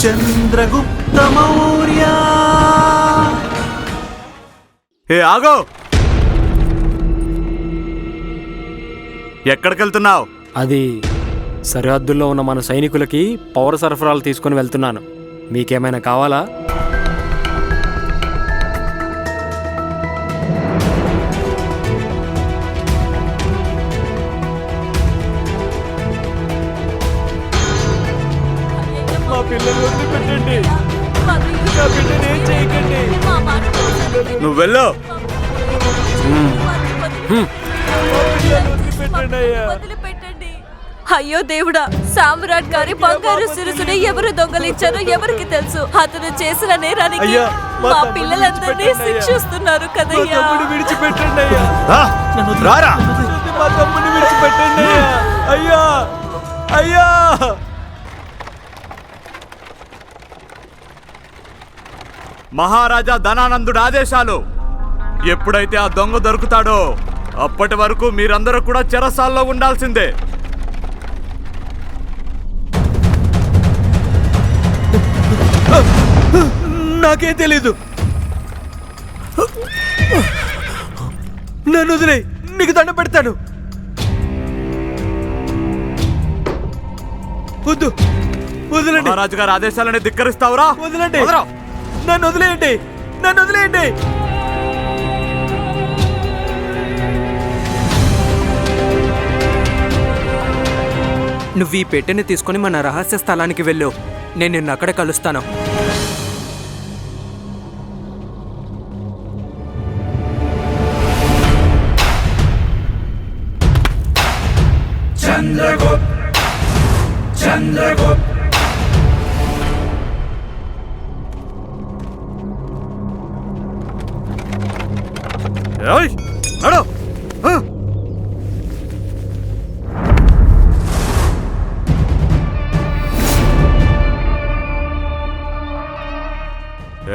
చంద్రగుప్త మౌర్య. ఏ ఆగో. ఎక్కడికి వెళ్తున్నావు అది సరిహద్దుల్లో ఉన్న మన సైనికులకి పౌర సరఫరాలు తీసుకొని వెళ్తున్నాను. మీకేమైనా కావాలా? నా బిడ్డని ఏం చేయకండి. నువ్వు వెళ్ళు. వదిలిపెట్టండి అయ్యా దేవుడా సామ్రాట్ గారి బంగారు సిరుసుని ఎవరు దొంగలించారో ఎవరికి తెలుసు. అతను చేసిన నేరానికి అయ్యా, మా మా తమ్ముడిని పిల్లలందరినీ విడిచిపెట్టండి. శిక్షిస్తున్నారు కదయ్యా. తమ్ముడిని విడిచిపెట్టండి అయ్యా రా, రారా. మా తమ్ముడిని విడిచిపెట్టండి అయ్యా అయ్యా అయ్యా. మహారాజా ధనానందుడు ఆదేశాలు. ఎప్పుడైతే ఆ దొంగ దొరుకుతాడో అప్పటి వరకు మీరందరూ కూడా చెరసాల్లో ఉండాల్సిందే. నాకేం తెలీదు. నన్ను వదిలే నీకు దండం పెడతాను. వద్దు వదిలేండి. మహారాజు గారి ఆదేశాలని ధిక్కరిస్తావురా? వదిలేండి. నన్ను వదిలేయండి. నన్ను వదిలేయండి. నువ్వు ఈ పెట్టెని తీసుకొని మన రహస్య స్థలానికి వెళ్ళు. నేను నిన్ను అక్కడ కలుస్తాను.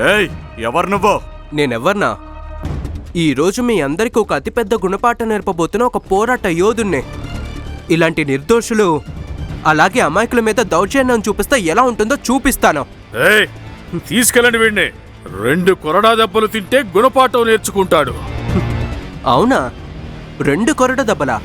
ఏయ్, ఎవరు నువ్వు? నేనెవర్నా? ఈరోజు మీ అందరికీ ఒక అతిపెద్ద గుణపాఠం నేర్పబోతున్న ఒక పోరాట యోధుణ్ణి. ఇలాంటి నిర్దోషులు అలాగే అమాయకుల మీద దౌర్జన్యం చూపిస్తే ఎలా ఉంటుందో చూపిస్తాను. తీసుకెళ్ళండి వీడిని. రెండు కొరడా దెబ్బలు తింటే గుణపాఠం నేర్చుకుంటాడు. అవునా? రెండు కొరడ దెబ్బలా?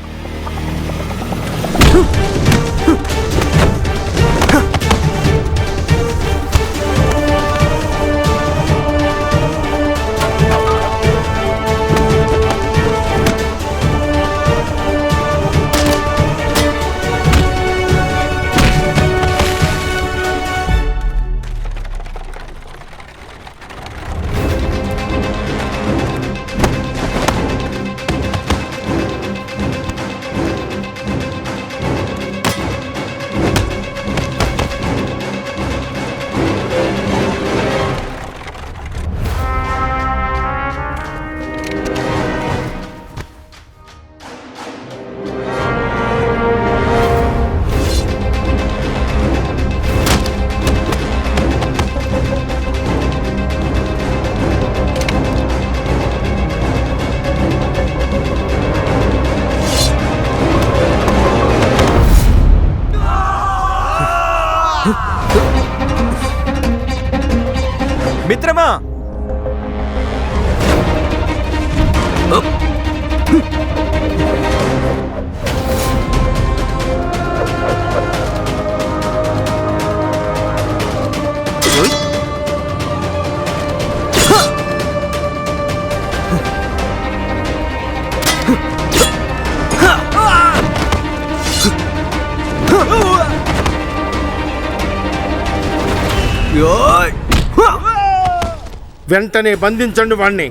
వెంటనే బంధించండి వాణ్ణి.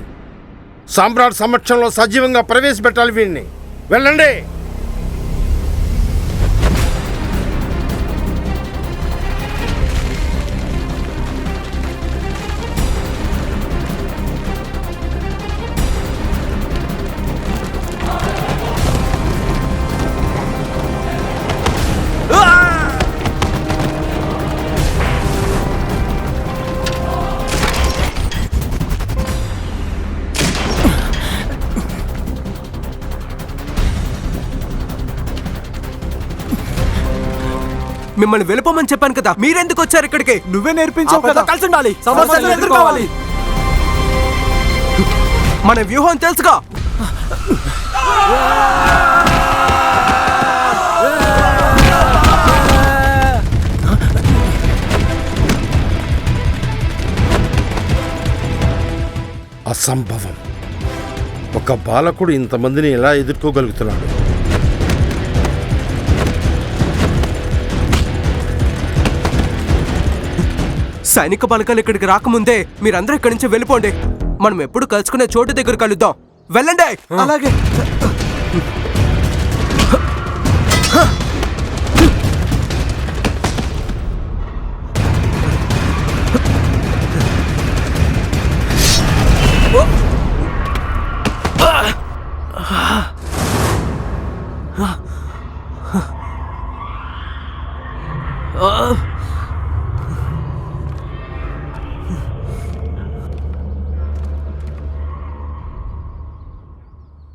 సామ్రాట్ సమక్షంలో సజీవంగా ప్రవేశపెట్టాలి వీడిని వెళ్ళండి! మిమ్మల్ని వెళ్ళిపోమని చెప్పాను కదా. మీరెందుకు వచ్చారు ఇక్కడికి? నువ్వే నేర్పించావు కదా. కలిసి ఉండాలి. సమస్యలను ఎదుర్కోవాలి. మన వ్యూహం తెలుసుగా. అసంభవం. ఒక బాలకుడు ఇంతమందిని ఎలా ఎదుర్కోగలుగుతున్నాడు? సైనిక బలకాలు ఇక్కడికి రాకముందే మీరందరూ ఇక్కడి నుంచి వెళ్ళిపోండి. మనం ఎప్పుడు కలుసుకునే చోటు దగ్గర కలుద్దాం. వెళ్ళండి. అలాగే.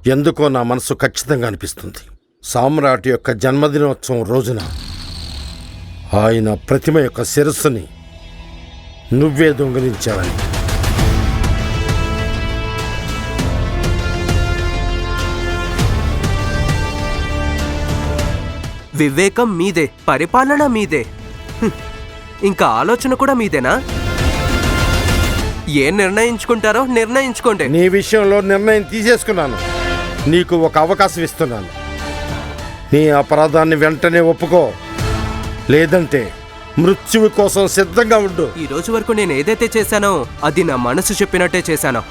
ఎందుకో నా మనసు ఖచ్చితంగా అనిపిస్తుంది. సామ్రాట్ యొక్క జన్మదినోత్సవం రోజున ఆయన ప్రతిమ యొక్క శిరస్సుని నువ్వే దొంగిలించావని. వివేకం మీదే పరిపాలన మీదే. ఇంకా ఆలోచన కూడా మీదేనా? ఏం నిర్ణయించుకుంటారో నిర్ణయించుకోండి. నీ విషయంలో నిర్ణయం తీసేసుకున్నాను. నీకు ఒక అవకాశం ఇస్తున్నాను. నీ అపరాధాన్ని వెంటనే ఒప్పుకో. లేదంటే మృత్యువు కోసం సిద్ధంగా ఉండు. ఈ రోజు వరకు నేను ఏదైతే చేశానో అది నా మనసు చెప్పినట్టే చేశాను.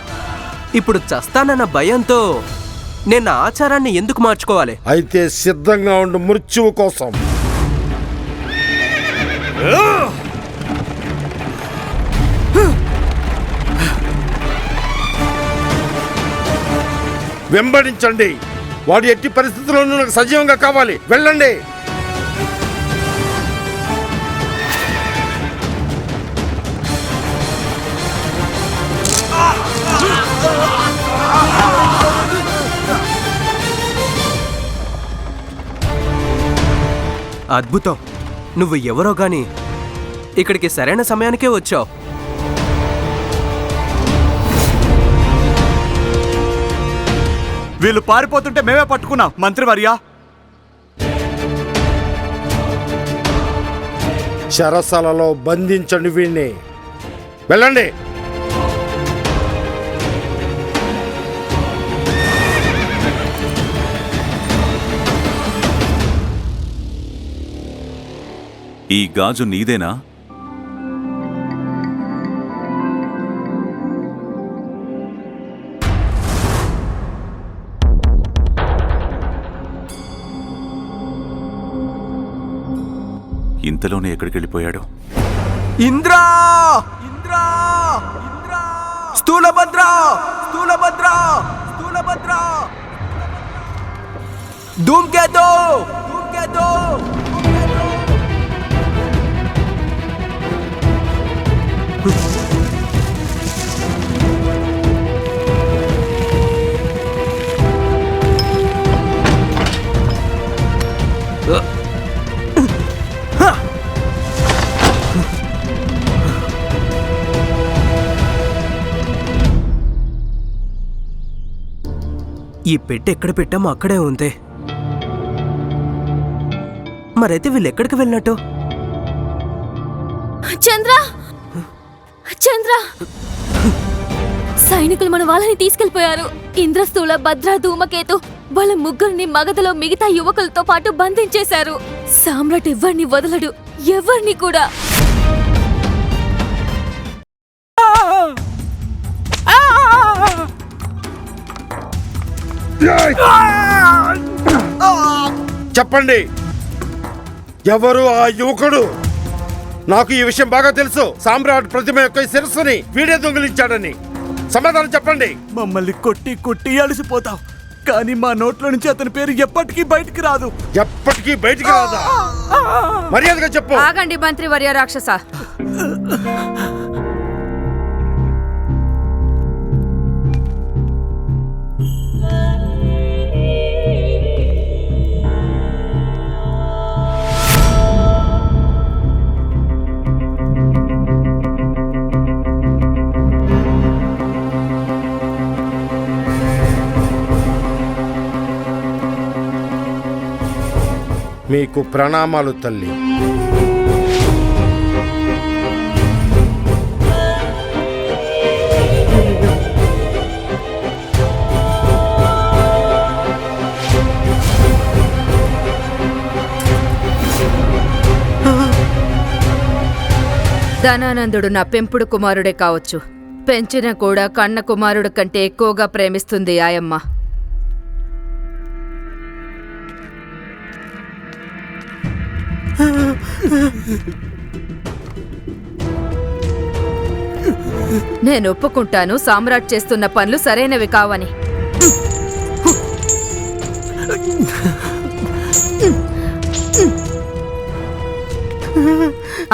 ఇప్పుడు చస్తానన్న భయంతో నేను నా ఆచారాన్ని ఎందుకు మార్చుకోవాలి? అయితే సిద్ధంగా ఉండు మృత్యువు కోసం. వెంబడించండి. వాడు ఎట్టి పరిస్థితుల్లోనూ నాకు సజీవంగా కావాలి. వెళ్ళండి. అద్భుతం. నువ్వు ఎవరో గాని ఇక్కడికి సరైన సమయానికే వచ్చావు. వీళ్ళు పారిపోతుంటే మేమే పట్టుకున్నాం. మంత్రివర్య చెరసాలలో బంధించండి వీణ్ణి. వెళ్ళండి. ఈ గాజు నీదేనా? ఇంతలోనే ఎక్కడికి వెళ్ళిపోయాడు ఇంద్రా! ఇంద్రా! ఇంద్రా! స్థూలభద్ర! స్థూలభద్ర! స్థూలభద్ర! ధూమ్కేతు! ధూమ్కేతు! ఈ పెట్టి ఎక్కడ పెట్టామో అక్కడే ఉంది. మరైతే వీళ్ళు ఎక్కడికి వెళ్ళినట్టు? చంద్ర! చంద్ర! సైనికులు మన వాళ్ళని తీసుకెళ్ళిపోయారు ఇంద్రస్థూల భద్ర ధూమకేతు వాళ్ళ ముగ్గురిని మగధలో మిగతా యువకులతో పాటు బంధించేశారు. సామ్రాట్ ఎవరిని వదలడు? ఎవరిని కూడా? చెప్పండి. ఎవరు ఆ యువకుడు? నాకు ఈ విషయం బాగా తెలుసు. సామ్రాట్ ప్రతిమ యొక్క శిరస్సుని వీడే దొంగిలించాడని. సమాధానం చెప్పండి. మమ్మల్ని కొట్టి కొట్టి అలసిపోతాం కానీ మా నోట్లో నుంచి అతని పేరు ఎప్పటికీ బయటికి రాదు. ఎప్పటికీ బయటికి రాదా? మర్యాదగా చెప్పు. ఆగండి మంత్రి వర్య రాక్షస. మీకు ప్రణామాలు తల్లి. ధనానందుడు నా పెంపుడు కుమారుడే కావచ్చు. పెంచిన కూడా కన్న కుమారుడు కంటే ఎక్కువగా ప్రేమిస్తుంది ఆయమ్మ. నేను ఒప్పుకుంటాను సామ్రాట్ చేస్తున్న పనులు సరైనవి కావని.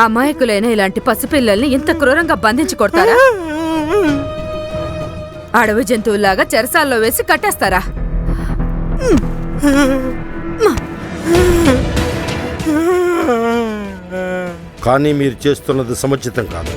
అమాయకులైన ఇలాంటి పసిపిల్లల్ని ఇంత క్రూరంగా బంధించి కొడతారా? అడవి జంతువులాగా చెరసాల్లో వేసి కట్టేస్తారా? కానీ మీరు చేస్తున్నది సముచితం కాదు.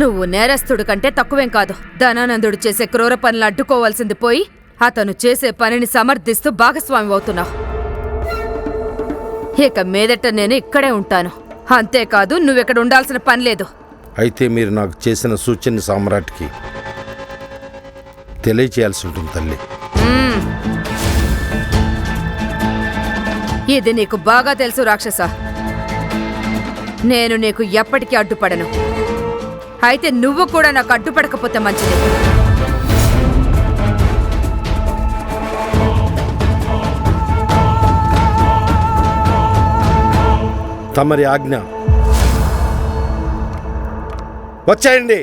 నువ్వు నేరస్తుడు కంటే తక్కువేం కాదు. ధనానందుడు చేసే క్రూర పనులు అడ్డుకోవాల్సింది పోయి అతను చేసే పనిని సమర్థిస్తూ భాగస్వామి అవుతున్నావు. ఇక మీదట నేను ఇక్కడే ఉంటాను. అంతేకాదు నువ్వెక్కడ ఉండాల్సిన పని లేదు. అయితే మీరు నాకు చేసిన సూచన సామ్రాట్కి తెలియచేయాల్సి ఉంటుంది తల్లి ఇది నీకు బాగా తెలుసు రాక్షస. నేను నీకు ఎప్పటికీ అడ్డుపడను. అయితే నువ్వు కూడా నాకు అడ్డుపడకపోతే మంచిది. తమరి ఆజ్ఞ. వచ్చేయండి.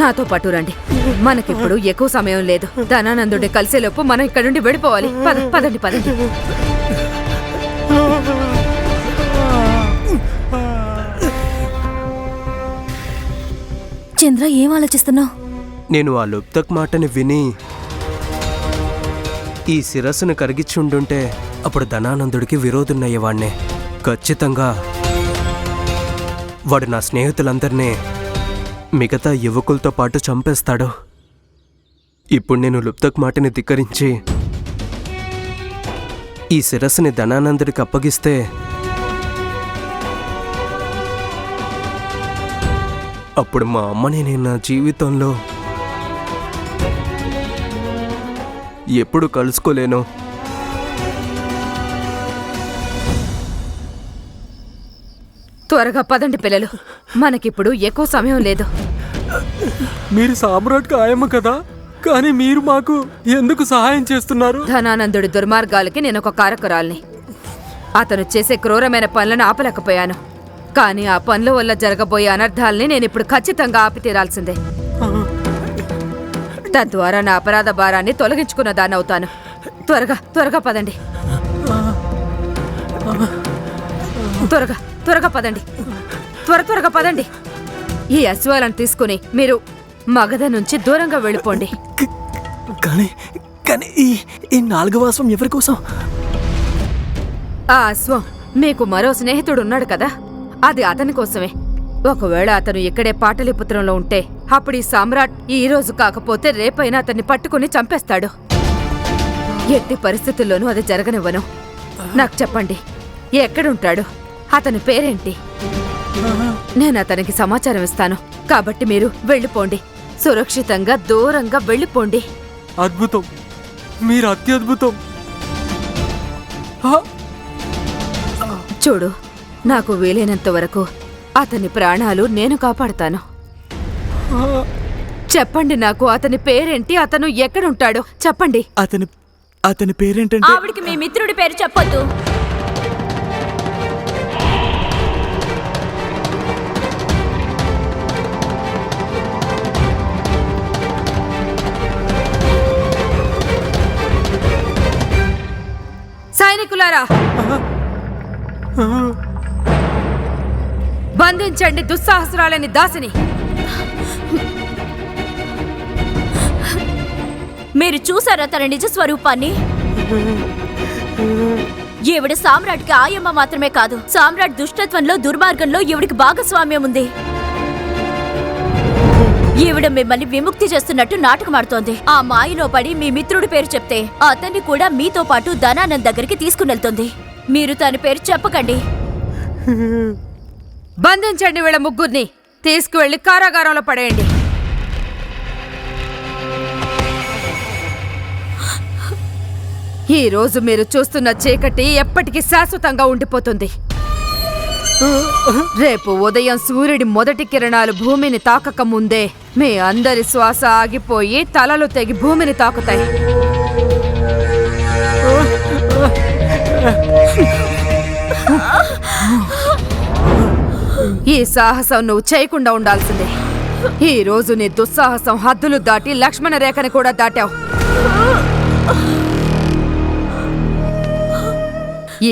నాతో పాటు రండి. మనకిప్పుడు ఎక్కువ సమయం లేదు. ధనానందుడి కలిసేలోపు మనం ఇక్కడ నుండి వెళ్ళిపోవాలి. పద పదండి పదండి. చంద్ర ఏం ఆలోచిస్తున్నావు? నేను ఆ లుప్తక్ మాటని విని ఈ శిరస్సును కరిగిచ్చుండుంటే అప్పుడు ధనానందుడికి విరోధున్నయ్యేవాణ్ణే ఖచ్చితంగా వాడు నా స్నేహితులందరినీ మిగతా యువకులతో పాటు చంపేస్తాడు. ఇప్పుడు నేను లుప్తక్ మాటని ధిక్కరించి ఈ శిరస్సుని ధనానందుడికి అప్పగిస్తే అప్పుడు మా అమ్మని నేను నా జీవితంలో ఎప్పుడు కలుసుకోలేను. త్వరగా పదండి పిల్లలు. మనకిప్పుడు ఎక్కువ సమయం లేదు. మీరు సామ్రాట్ ఆయమ్మ కదా? కానీ మీరు మాకు ఎందుకు సహాయం చేస్తున్నారు? ధనానందుడి దుర్మార్గాలకి నేను ఒక కారకురాల్ని. అతను చేసే క్రూరమైన పనులను ఆపలేకపోయాను. కానీ ఆ పనుల వల్ల జరగబోయే అనర్థాల్ని నేను ఇప్పుడు ఖచ్చితంగా ఆపి తీరాల్సిందే తద్వారా నా అపరాధ భారాన్ని తొలగించుకున్న దాన్ని అవుతాను త్వరగా త్వరగా పదండి. త్వరగా. త్వరగా పదండి. త్వర త్వరగా పదండి. ఈ అశ్వాలను తీసుకుని మీరు మగధ నుంచి దూరంగా వెళ్ళిపోండి. కానీ కానీ ఈ ఈ నాలుగవ అశ్వం ఎవరి కోసం? ఆ అశ్వం మీకు మరో స్నేహితుడు ఉన్నాడు కదా? అది అతని కోసమే. ఒకవేళ అతను ఇక్కడే పాటలీపుత్రంలో ఉంటే అప్పుడు ఈ సామ్రాట్ ఈ రోజు కాకపోతే రేపైనా అతన్ని పట్టుకుని చంపేస్తాడు. ఎట్టి పరిస్థితుల్లోనూ అది జరగనివ్వను. నాకు చెప్పండి ఎక్కడుంటాడు? అతని పేరేంటి? నేను అతనికి సమాచారం ఇస్తాను. కాబట్టి మీరు వెళ్ళిపోండి. సురక్షితంగా దూరంగా వెళ్ళిపోండి. అద్భుతం. మీరు అత్యద్భుతం చూడు నాకు వీలైనంత వరకు అతని ప్రాణాలు నేను కాపాడుతాను. చెప్పండి నాకు అతని పేరేంటి? అతను ఎక్కడుంటాడో? చెప్పండి. అతని అతని పేరేంటంటే? ఆవిడికి మీ మిత్రుడి పేరు చెప్పొద్దు. సైనికులారా బంధించండి దుస్సాహసురాలని దాసిని. మీరు చూసారా తన నిజ స్వరూపాన్ని? ఈవిడ సామ్రాట్కి ఆయమ్మ మాత్రమే కాదు సామ్రాట్ దుష్టత్వంలో దుర్మార్గంలో ఈవిడికి భాగస్వామ్యం ఉంది. ఈవిడ మిమ్మల్ని విముక్తి చేస్తున్నట్టు నాటకమాడుతోంది ఆ మాయలో పడి మీ మిత్రుడి పేరు చెప్తే అతన్ని కూడా మీతో పాటు ధనానంద్ దగ్గరికి తీసుకునెళ్తుంది మీరు తన పేరు చెప్పకండి. బంధించండి వీళ్ళ ముగ్గురిని. తీసుకువెళ్ళి కారాగారంలో పడేయండి. ఈ రోజు మీరు చూస్తున్న చీకటి ఎప్పటికీ శాశ్వతంగా ఉండిపోతుంది. రేపు ఉదయం సూర్యుడి మొదటి కిరణాలు భూమిని తాకక ముందే మీ అందరి శ్వాస ఆగిపోయి తలలు తెగి భూమిని తాకుతాయి. ఈ సాహసం నువ్వు చేయకుండా ఉండాల్సిందే. ఈ రోజు నీ దుస్సాహసం హద్దులు దాటి లక్ష్మణ రేఖని కూడా దాటావు.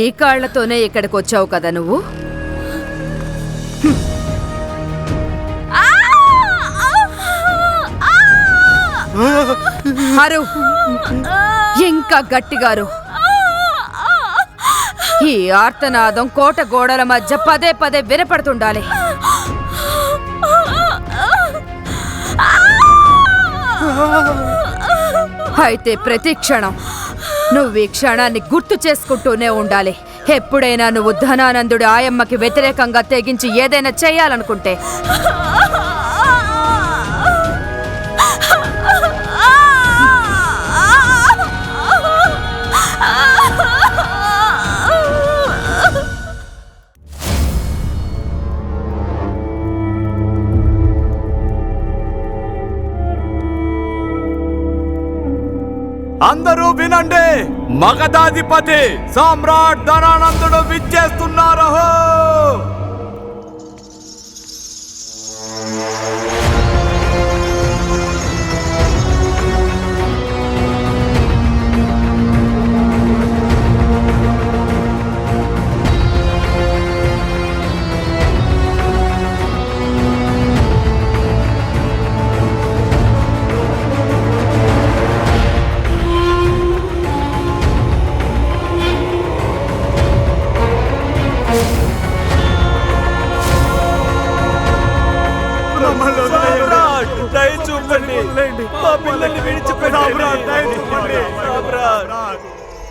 ఏ కాళ్ళతోనే ఇక్కడికి వచ్చావు కదా నువ్వు? అరు. ఇంకా గట్టిగారు. ఈ ఆర్తనాదం కోట గోడల మధ్య పదే పదే వినపడుతుండాలి. అయితే ప్రతి క్షణం నువ్వు ఈ క్షణాన్ని గుర్తు చేసుకుంటూనే ఉండాలి. ఎప్పుడైనా నువ్వు ధనానందుడి ఆయమ్మకి వ్యతిరేకంగా తెగించి ఏదైనా చేయాలనుకుంటే మగధాధిపతి సామ్రాట్ ధనానందుడు విచ్చేస్తున్నారహో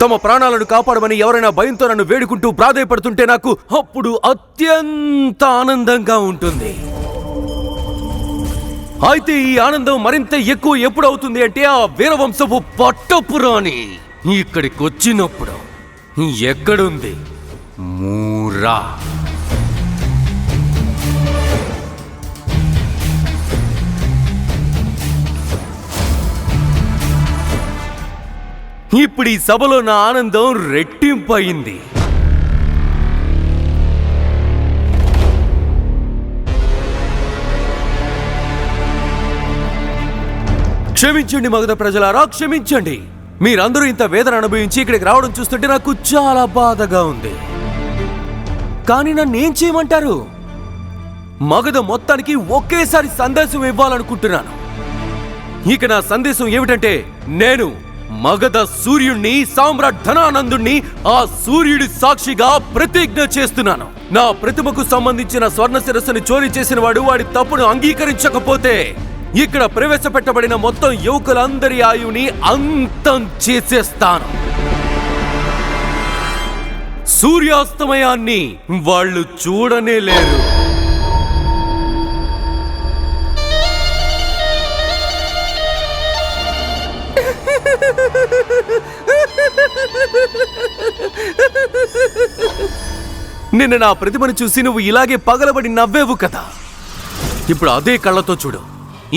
తమ ప్రాణాలను కాపాడమని ఎవరైనా భయంతో నన్ను వేడుకుంటూ ప్రాధాయపడుతుంటే నాకు అప్పుడు అత్యంత ఆనందంగా ఉంటుంది. అయితే ఈ ఆనందం మరింత ఎక్కువ ఎప్పుడు అవుతుంది అంటే ఆ వీరవంశపు పట్టపురాణి ఇక్కడికి వచ్చినప్పుడు ఎక్కడుంది? మూరా. ఇప్పుడు ఈ సభలో నా ఆనందం రెట్టింపయింది. క్షమించండి మగధ ప్రజలారా క్షమించండి. మీరందరూ ఇంత వేదన అనుభవించి ఇక్కడికి రావడం చూస్తుంటే నాకు చాలా బాధగా ఉంది. కానీ నన్ను ఏం చేయమంటారు? మగధ మొత్తానికి ఒకేసారి సందేశం ఇవ్వాలనుకుంటున్నాను. ఇక నా సందేశం ఏమిటంటే నేను మగధ సూర్యుణ్ణి సామ్రాట్ ధనానందుణ్ణి ఆ సూర్యుడి సాక్షిగా ప్రతిజ్ఞ చేస్తున్నాను. నా ప్రతిమకు సంబంధించిన స్వర్ణ శిరస్సుని చోరీ చేసిన వాడు వాడి తప్పును అంగీకరించకపోతే ఇక్కడ ప్రవేశపెట్టబడిన మొత్తం యువకులందరి ఆయువుని అంతం చేసేస్తాను. సూర్యాస్తమయాన్ని వాళ్ళు చూడనే లేరు. నిన్న నా ప్రతిమను చూసి నువ్వు ఇలాగే పగలబడి నవ్వేవు కదా. ఇప్పుడు అదే కళ్ళతో చూడు.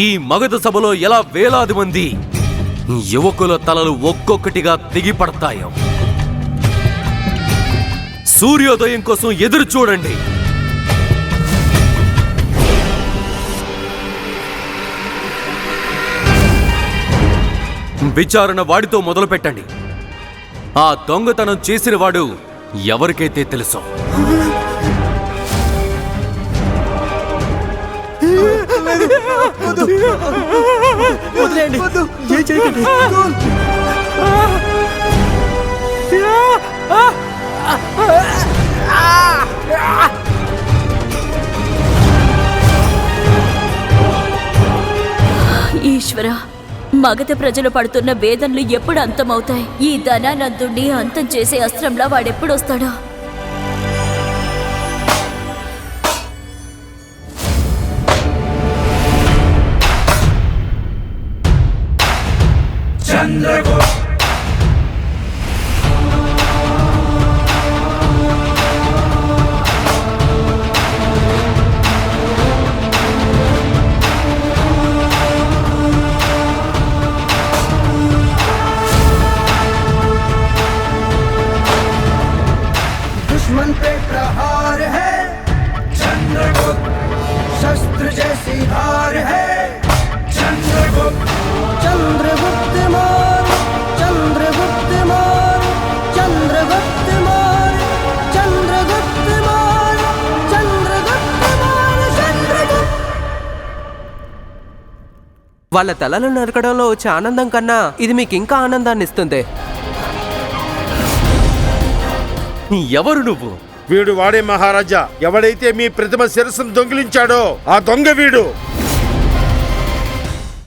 ఈ మగధ సభలో ఎలా వేలాది మంది యువకుల తలలు ఒక్కొక్కటిగా తెగిపడతాయో. సూర్యోదయం కోసం ఎదురు చూడండి. విచారణ వాడితో మొదలు పెట్టండి ఆ దొంగతనం చేసిన వాడు ఎవరికైతే తెలుసో? ఈశ్వరా మగధ ప్రజలు పడుతున్న వేదనలు ఎప్పుడు అంతమవుతాయి? ఈ ధనానందుణ్ణి అంతం చేసే అస్త్రంలా వాడెప్పుడొస్తాడో? दुश्मन पे प्रहार है चंद्रगुप्त शस्त्र जैसी धार है चंद्रगुप्त चंद्रगुप्त मौर्य चंद्रगुप्त मौर्य चंद्रगुप्त मौर्य चंद्रगुप्त मौर्य चंद्रगुप्त मौर्य चंद्रगुप्त వాళ్ళ తలలు నరకడంలో వచ్చే ఆనందం కన్నా ఇది మీకు ఇంకా ఆనందాన్ని ఇస్తుంది ఎవరు నువ్వు? వీడు వాడే మహారాజా. ఎవడైతే మీ ప్రతిమ శిరస్సును దొంగిలించాడో ఆ దొంగ వీడు.